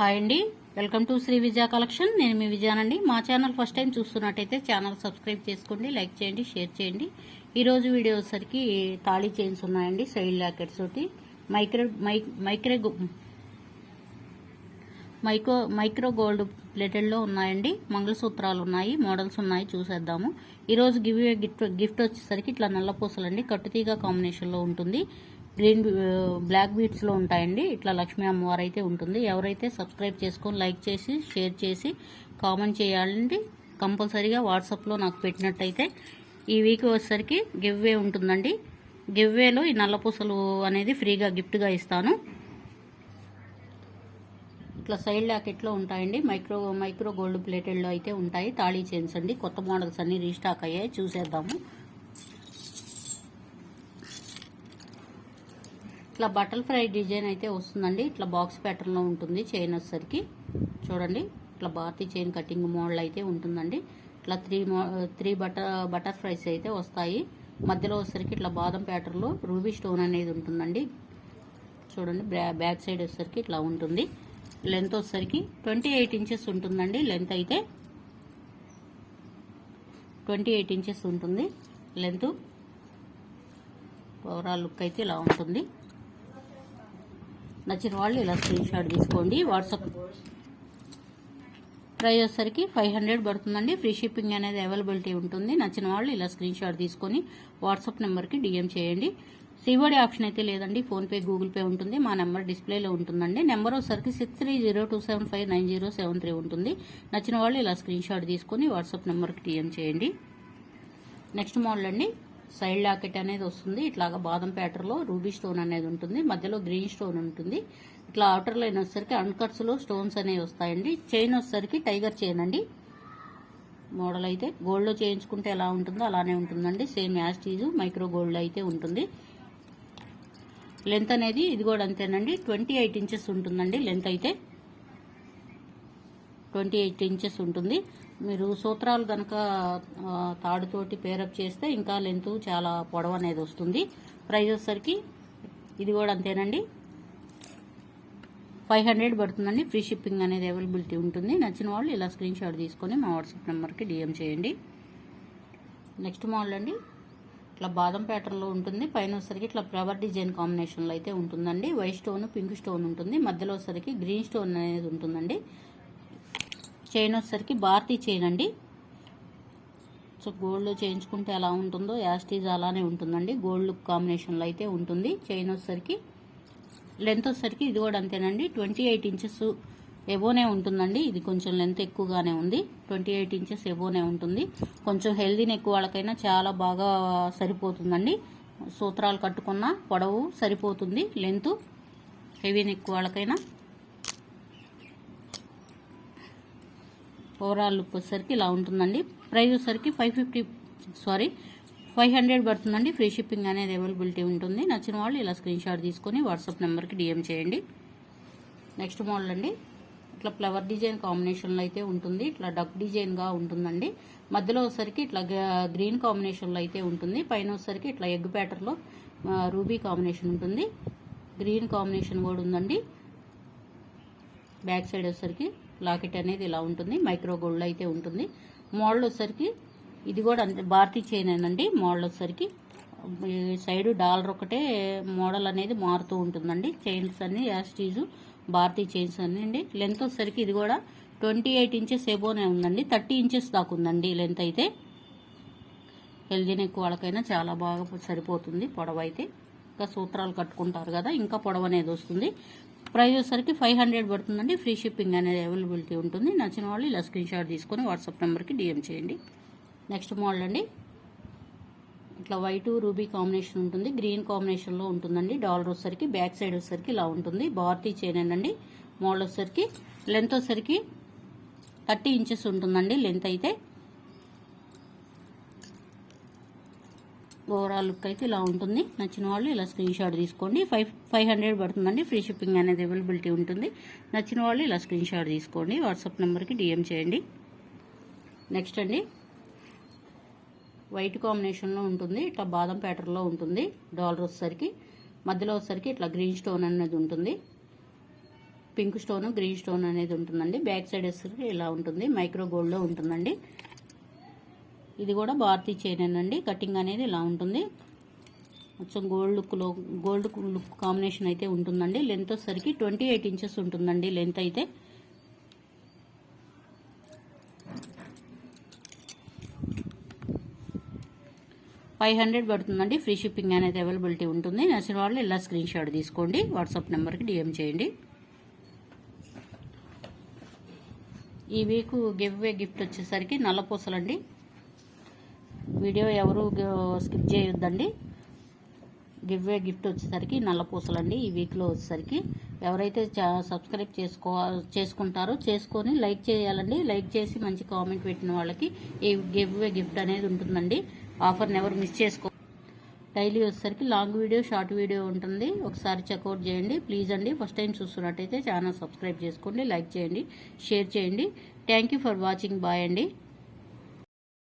Hi అండి. Welcome to Shri Vijaya collection. నేను మీ విజయానండి మా ఛానల్ ఫస్ట్ టైం చూస్తున్నట్టయితే ఛానల్ సబ్స్క్రైబ్ చేసుకోండి లైక్ చేయండి షేర్ చేయండి. ఈరోజు వీడియో వచ్చేసరికి తాళీ చైన్స్ ఉన్నాయండి సైడ్ లాకెట్స్ తోటి. మైక్రో మై మైక్రో గో- మైక్రో మైక్రో గోల్డ్ ప్లేటెడ్లో ఉన్నాయండి. మంగళసూత్రాలు ఉన్నాయి మోడల్స్ ఉన్నాయి చూసేద్దాము. ఈరోజు గివ్ గిఫ్ట్ గిఫ్ట్ వచ్చేసరికి ఇట్లా నల్ల పూసలండి కట్టుతీగ కాంబినేషన్లో ఉంటుంది. గ్రీన్ బ్లాక్ బీట్స్లో ఉంటాయండి. ఇట్లా లక్ష్మీ అమ్మవారు అయితే ఉంటుంది. ఎవరైతే సబ్స్క్రైబ్ చేసుకొని లైక్ చేసి షేర్ చేసి కామెంట్ చేయాలండి కంపల్సరీగా వాట్సాప్లో నాకు పెట్టినట్టయితే ఈ వీక్ వచ్చేసరికి గివ్వే ఉంటుందండి. గివ్వేలో ఈ నల్లపూసలు అనేది ఫ్రీగా గిఫ్ట్గా ఇస్తాను. ఇట్లా సైడ్ లాకెట్లో ఉంటాయండి. మైక్రో మైక్రో గోల్డ్ ప్లేటెడ్లో అయితే ఉంటాయి. తాళీ చైన్స్ అండి. కొత్త మోడల్స్ అన్నీ రీస్టాక్ అయ్యాయి. చూసేద్దాము. ఇట్లా బటల్ ఫ్రై డిజైన్ అయితే వస్తుందండి. ఇట్లా బాక్స్ ప్యాటర్న్లో ఉంటుంది చైన్ వచ్చేసరికి. చూడండి ఇట్లా భారతీ చైన్ కటింగ్ మోడల్ అయితే ఉంటుందండి. ఇట్లా త్రీ మో త్రీ బటర్ బటర్ ఫ్రైస్ అయితే వస్తాయి. మధ్యలో వచ్చేసరికి ఇట్లా బాదం ప్యాటర్న్లో రూబీ స్టోన్ అనేది ఉంటుందండి. చూడండి బ్యా- బ్యాక్ సైడ్ వచ్చేసరికి ఇట్లా ఉంటుంది. లెంత్ వచ్చేసరికి ట్వంటీ ఎయిట్ ఇంచెస్ ఉంటుందండి లెంత్ అయితే. ట్వంటీ ఎయిట్ ఇంచెస్ ఉంటుంది లెంత్ ఓవరాల్ లుక్ అయితే ఇలా ఉంటుంది. నచ్చిన వాళ్ళు ఇలా స్క్రీన్ షాట్ తీసుకోండి. వాట్సాప్ ప్రైస్ వచ్చేసరికి ఫైవ్ హండ్రెడ్ పడుతుందండి. ఫ్రీ షిప్పింగ్ అనేది అవైలబిలిటీ ఉంటుంది. నచ్చిన వాళ్ళు ఇలా స్క్రీన్ షాట్ తీసుకొని వాట్సాప్ నెంబర్కి డిఎం చేయండి. సివోడి ఆప్షన్ అయితే లేదండి. ఫోన్పే గూగుల్ పే ఉంటుంది. మా నెంబర్ డిస్ప్లేలో ఉంటుందండి. నెంబర్ వచ్చేసరికి six three zero two seven five nine zero seven three ఉంటుంది. నచ్చిన వాళ్ళు ఇలా స్క్రీన్ షాట్ తీసుకొని వాట్సాప్ నెంబర్కి డిఎం చేయండి. నెక్స్ట్ మోడల్ అండి. సైడ్ లాకెట్ అనేది వస్తుంది. ఇట్లాగా బాదం ప్యాటర్లో రూబీ స్టోన్ అనేది ఉంటుంది. మధ్యలో గ్రీన్ స్టోన్ ఉంటుంది. ఇట్లా అవుటర్ లైన్ వచ్చేసరికి అన్కట్స్లో స్టోన్స్ అనేవి వస్తాయండి. చైన్ వచ్చేసరికి టైగర్ చైన్ అండి. మోడల్ అయితే గోల్డ్లో చేయించుకుంటే ఎలా ఉంటుందో అలానే ఉంటుందండి. సేమ్ యాజ్ మైక్రో గోల్డ్ అయితే ఉంటుంది. లెంత్ అనేది ఇది కూడా అంతేనండి. ట్వంటీ ఎయిట్ ఇంచెస్ ఉంటుందండి లెంత్ అయితే. ట్వంటీ ఎయిట్ ఇంచెస్ ఉంటుంది. మీరు సూత్రాలు కనుక తాడుతోటి పేరప్ చేస్తే ఇంకా లెంత్ చాలా పొడవు అనేది వస్తుంది. ప్రైస్ వచ్చేసరికి ఇది కూడా అంతేనండి. ఫైవ్ హండ్రెడ్ పడుతుందండి. ఫ్రీ షిప్పింగ్ అనేది అవైలబిలిటీ ఉంటుంది. నచ్చిన వాళ్ళు ఇలా స్క్రీన్ షాట్ తీసుకొని మా వాట్సాప్ నెంబర్కి డిఎం చేయండి. నెక్స్ట్ మోడల్ అండి. ఇట్లా బాదం ప్యాటర్న్లో ఉంటుంది. పైన వచ్చేసరికి ఇట్లా ఫ్లవర్ డిజైన్ కాంబినేషన్లో అయితే ఉంటుందండి. వైట్ స్టోన్ పింక్ స్టోన్ ఉంటుంది. మధ్యలో వచ్చేసరికి గ్రీన్ స్టోన్ అనేది ఉంటుందండి. చైన్ వచ్చేసరికి భారతీ చైన్ అండి. సో గోల్డ్ చేయించుకుంటే ఎలా ఉంటుందో యాస్టీజ్ అలానే ఉంటుందండి. గోల్డ్ కాంబినేషన్లో అయితే ఉంటుంది. చైన్ వచ్చేసరికి లెంత్ వచ్చేసరికి ఇది కూడా అంతేనండి. ట్వంటీ ఎయిట్ ఇంచెస్ ఎబోనే ఉంటుందండి. ఇది కొంచెం లెంత్ ఎక్కువగానే ఉంది. ట్వంటీ ఎయిట్ ఇంచెస్ ఎబోనే ఉంటుంది. కొంచెం హెల్దీ ఎక్కువ వాళ్ళకైనా చాలా బాగా సరిపోతుందండి. సూత్రాలు కట్టుకున్న పొడవు సరిపోతుంది. లెంత్ హెవీ నెక్ వాళ్ళకైనా. ఓవరాల్ లుక్ వచ్చేసరికి ఇలా ఉంటుందండి. ప్రైస్ వచ్చేసరికి five fifty sorry five hundred పడుతుందండి. ఫ్రీ షిప్పింగ్ అనేది అవైలబిలిటీ ఉంటుంది. నచ్చిన వాళ్ళు ఇలా స్క్రీన్ షాట్ తీసుకొని వాట్సాప్ నెంబర్కి డిఎం చేయండి. నెక్స్ట్ మోడల్ అండి. ఇట్లా ఫ్లవర్ డిజైన్ కాంబినేషన్లో అయితే ఉంటుంది. ఇట్లా డక్ డిజైన్గా ఉంటుందండి. మధ్యలో వచ్చరికి ఇట్లా గ- గ్రీన్ కాంబినేషన్లో అయితే ఉంటుంది. పైన వచ్చేసరికి ఇట్లా ఎగ్ ప్యాటర్లో రూబీ కాంబినేషన్ ఉంటుంది. గ్రీన్ కాంబినేషన్ కూడా ఉందండి. బ్యాక్ సైడ్ వచ్చరికి లాకెట్ అనేది ఇలా ఉంటుంది. మైక్రో గోల్డ్ అయితే ఉంటుంది. మోడల్ వచ్చేసరికి ఇది కూడా అంతే భారతీ చైన్ అండి మోడల్ వచ్చేసరికి సైడ్ డాలర్ ఒకటే మోడల్ అనేది మారుతూ ఉంటుందండి. చైన్స్ అన్ని యాస్టీజు భారతీ చైన్స్ అన్నీ అండి. లెంత్ వచ్చేసరికి ఇది కూడా ట్వంటీ ఎయిట్ ఇంచెస్ ఎబోనే ఉందండి. థర్టీ ఇంచెస్ దాకా ఉందండి లెంత్ అయితే. హెల్దీ నెక్ వాళ్ళకైనా చాలా బాగా సరిపోతుంది పొడవ అయితే ఇంకా సూత్రాలు కట్టుకుంటారు కదా ఇంకా పొడవ అనేది వస్తుంది. ప్రైస్ వచ్చేసరికి ఫైవ్ హండ్రెడ్ పడుతుందండి. ఫ్రీ షిప్పింగ్ అనేది అవైలబిలిటీ ఉంటుంది. నచ్చిన వాళ్ళు ఇలా స్క్రీన్ షాట్ తీసుకొని వాట్సాప్ నెంబర్కి డిఎం చేయండి. నెక్స్ట్ మోడల్ అండి. ఇట్లా వైట్ రూబీ కాంబినేషన్ ఉంటుంది. గ్రీన్ కాంబినేషన్లో ఉంటుందండి. డాలర్ వచ్చేసరికి బ్యాక్ సైడ్ వచ్చేసరికి ఇలా ఉంటుంది. భారతీ చైన్ అండి. మోడల్ వచ్చేసరికి లెంత్ వచ్చేసరికి థర్టీ ఇంచెస్ ఉంటుందండి. లెంత్ అయితే ఓవరాల్ లుక్ అయితే ఇలా ఉంటుంది. నచ్చిన వాళ్ళు ఇలా స్క్రీన్ షాట్ తీసుకోండి. ఫైవ్ ఫైవ్ హండ్రెడ్ పడుతుందండి. ఫ్రీ షిప్పింగ్ అనేది అవైలబిలిటీ ఉంటుంది. నచ్చిన వాళ్ళు ఇలా స్క్రీన్ షాట్ తీసుకోండి. వాట్సాప్ నెంబర్కి డిఎం చేయండి. నెక్స్ట్ అండి. వైట్ కాంబినేషన్లో ఉంటుంది. ఇట్లా బాదం ప్యాటర్న్లో ఉంటుంది. డాలర్ వచ్చేసరికి మధ్యలో వచ్చేసరికి ఇట్లా గ్రీన్ స్టోన్ అనేది ఉంటుంది. పింక్ స్టోన్ గ్రీన్ స్టోన్ అనేది ఉంటుందండి. బ్యాక్ సైడ్ వచ్చేసరికి ఇలా ఉంటుంది. మైక్రో గోల్డ్లో ఉంటుందండి. ఇది కూడా భారతీ చైన్ అండి. కటింగ్ అనేది ఇలా ఉంటుంది. కొంచెం గోల్డ్ లుక్లో గోల్డ్ లుక్ కాంబినేషన్ అయితే ఉంటుందండి. లెంత్ వచ్చేసరికి ట్వంటీ ఎయిట్ ఇంచెస్ ఉంటుందండి లెంత్ అయితే. ఫైవ్ హండ్రెడ్ పడుతుందండి. ఫ్రీ షిప్పింగ్ అనేది అవైలబిలిటీ ఉంటుంది. నచ్చిన వాళ్ళు ఇలా స్క్రీన్ షాట్ తీసుకోండి. వాట్సాప్ నెంబర్కి డిఎం చేయండి. ఈ వీక్ గివ్ అవే గిఫ్ట్ వచ్చేసరికి నల్లపూసలండి. వీడియో ఎవరు స్కిప్ చేయొద్దండి. గివ్ వే గిఫ్ట్ వచ్చేసరికి నల్లపూసలండి ఈ వీక్లో వచ్చేసరికి. ఎవరైతే చా- సబ్స్క్రైబ్ చేసుకో చేసుకుంటారో చేసుకొని లైక్ చేయాలండి. లైక్ చేసి మంచి కామెంట్ పెట్టిన వాళ్ళకి ఈ గివ్ వే గిఫ్ట్ అనేది ఉంటుందండి. ఆఫర్ని ఎవరు మిస్ చేసుకో డైలీ వచ్చేసరికి లాంగ్ వీడియో షార్ట్ వీడియో ఉంటుంది. ఒకసారి చెక్అవుట్ చేయండి. ప్లీజ్ అండి ఫస్ట్ టైం చూస్తున్నట్టయితే ఛానల్ సబ్స్క్రైబ్ చేసుకోండి లైక్ చేయండి షేర్ చేయండి. Thank you for watching. Bye అండి.